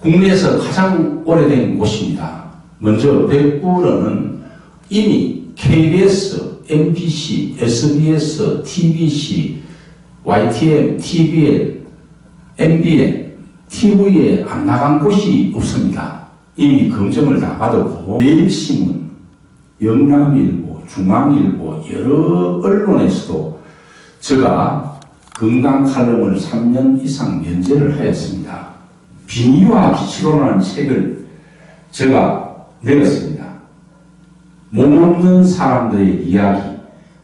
국내에서 가장 오래된 곳입니다. 먼저 백구로는 이미 KBS, MBC, SBS, TBC, YTN, TVN, MBN, TV에 안 나간 곳이 없습니다. 이미 검증을 다 받았고 내일신문, 영남일보, 중앙일보 여러 언론에서도 제가 건강 칼럼을 3년 이상 연재를 하였습니다. 비니와 기치로라는 책을 제가 내렸습니다. 몸 없는 사람들의 이야기,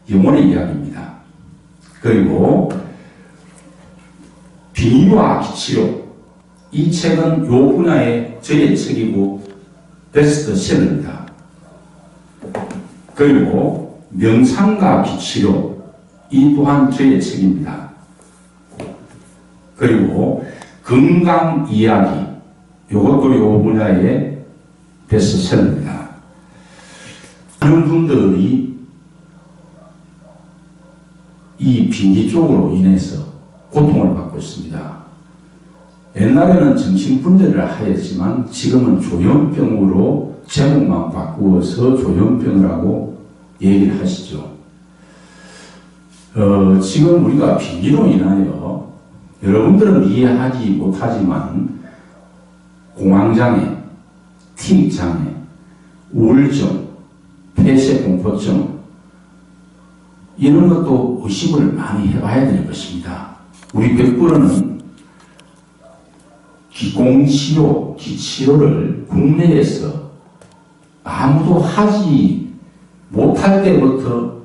영혼의 이야기입니다. 그리고 비니와 기치로 이 책은 요 분야의 저의 책이고 베스트셀러입니다. 그리고 명상과 기치료 이 또한 저의 책입니다. 그리고 건강 이야기 이것도 요 분야의 베스트셀러입니다. 많은 분들이 이 빈기 쪽으로 인해서 고통을 받고 있습니다. 옛날에는 정신분열을 하였지만 지금은 조현병으로 제목만 바꾸어서 조현병이라고 얘기를 하시죠. 어, 지금 우리가 빈기로 인하여 여러분들은 이해하지 못하지만 공황장애, 티닉장애, 우울증, 폐쇄공포증 이런 것도 의심을 많이 해봐야 되는 것입니다. 우리 백부로는 기공치료, 기치료를 국내에서 아무도 하지 못할 때부터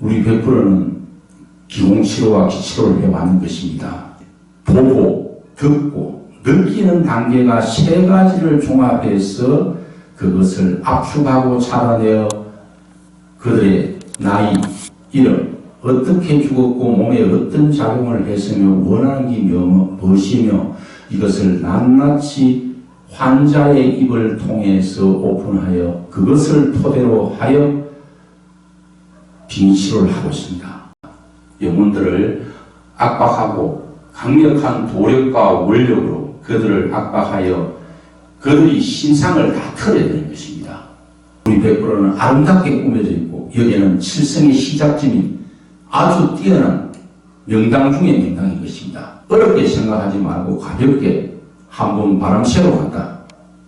우리 백부로는 기공치료와 기치료를 해왔는 것입니다. 보고, 듣고, 느끼는 단계가 세 가지를 종합해서 그것을 압축하고 잡아내어 그들의 나이, 이름, 어떻게 죽었고 몸에 어떤 작용을 했으며 원하는 게 뭐- 무엇이며 이것을 낱낱이 환자의 입을 통해서 오픈하여 그것을 토대로 하여 빙치를 하고 있습니다. 영혼들을 압박하고 강력한 도력과 원력으로 그들을 압박하여 그들의 신상을 다 털어야 되는 것입니다. 우리 백부로는 아름답게 꾸며져 있고 여기에는 칠성의 시작점인 아주 뛰어난 명당 중의 명당인 것입니다. 어렵게 생각하지 말고 가볍게 한번 바람 쐬러 갔다.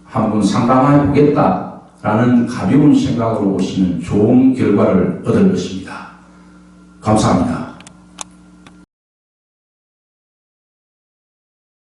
한번 상담해 보겠다. 라는 가벼운 생각으로 오시는 좋은 결과를 얻을 것입니다. 감사합니다.